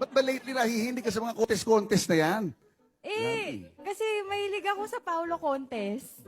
Ba't ba lately nahihindig ka sa mga contest-contest na yan? Eh, kasi mahilig ako sa Paulo Contes.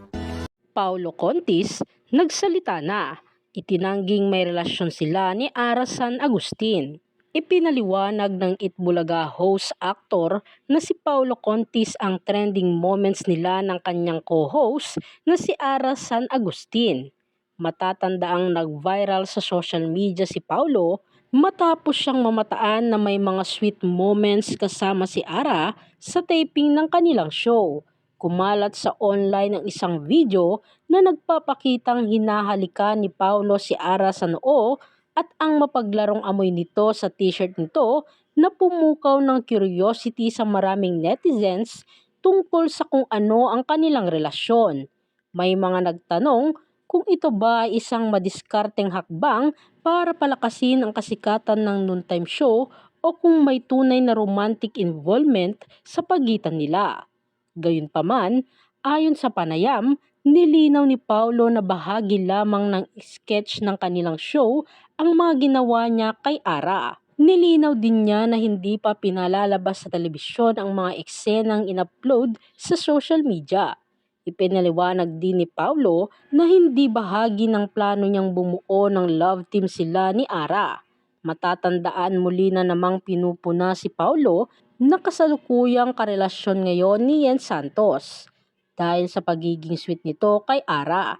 Paulo Contis nagsalita na. Itinangging may relasyon sila ni Ara San Agustin. Ipinaliwanag ng Itbulaga host actor na si Paulo Contis ang trending moments nila ng kanyang co-host na si Ara San Agustin. Matatanda ang nag-viral sa social media si Paulo matapos siyang mamataan na may mga sweet moments kasama si Ara sa taping ng kanilang show kumalat sa online ang isang video na nagpapakitang hinahalikan ni Paulo si Ara sa noo at ang mapaglarong amoy nito sa t-shirt nito na pumukaw ng curiosity sa maraming netizens tungkol sa kung ano ang kanilang relasyon. May mga nagtanong kung ito ba ay isang madiskarteng hakbang para palakasin ang kasikatan ng noontime show o kung may tunay na romantic involvement sa pagitan nila. Gayunpaman, ayon sa panayam, nilinaw ni Paulo na bahagi lamang ng sketch ng kanilang show ang mga ginawa niya kay Ara. Nilinaw din niya na hindi pa pinalalabas sa telebisyon ang mga eksenang in-upload sa social media. Ipinaliwanag din ni Paulo na hindi bahagi ng plano niyang bumuo ng love team sila ni Ara. Matatandaan muli na namang pinupuna si Paulo na kasalukuyang karelasyon ngayon ni Yen Santos dahil sa pagiging sweet nito kay Ara.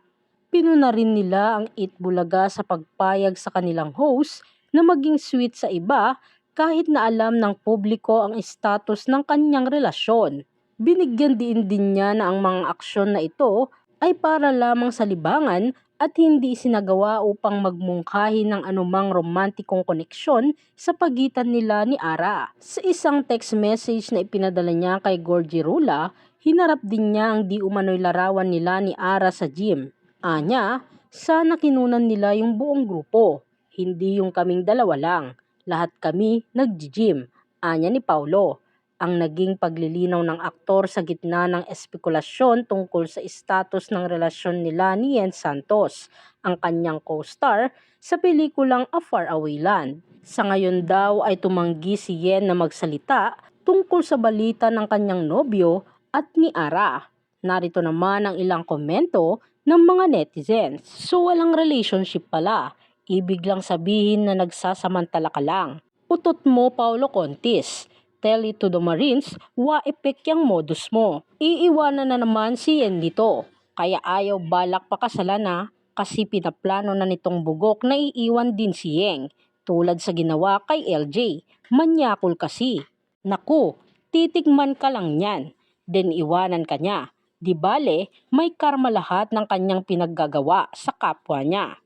Pinuna rin nila ang Itbulaga sa pagpayag sa kanilang host na maging sweet sa iba kahit na alam ng publiko ang status ng kanyang relasyon. Binigyan din din niya na ang mga aksyon na ito ay para lamang sa libangan at hindi sinagawa upang magmungkahi ng anumang romantikong koneksyon sa pagitan nila ni Ara. Sa isang text message na ipinadala niya kay Gorgie Rula, hinarap din niya ang di umano'y larawan nila ni Ara sa gym. Anya, sana kinunan nila yung buong grupo, hindi yung kaming dalawa lang. Lahat kami nag-gym, anya ni Paulo ang naging paglilinaw ng aktor sa gitna ng espekulasyon tungkol sa status ng relasyon nila ni Yen Santos, ang kanyang co-star sa pelikulang A Far Away Land. Sa ngayon daw ay tumanggi si Yen na magsalita tungkol sa balita ng kanyang nobyo at ni Ara. Narito naman ang ilang komento ng mga netizens. So walang relationship pala. Ibig lang sabihin na nagsasamantala ka lang. Utot mo Paulo Contis tell it to the Marines, wa epek yung modus mo. Iiwanan na naman si Yen dito. Kaya ayaw balak pakasalan na kasi pinaplano na nitong bugok na iiwan din si Yeng. Tulad sa ginawa kay LJ. Manyakol kasi. Naku, titigman ka lang yan. Then iwanan ka niya. Di bale, may karma lahat ng kanyang pinaggagawa sa kapwa niya.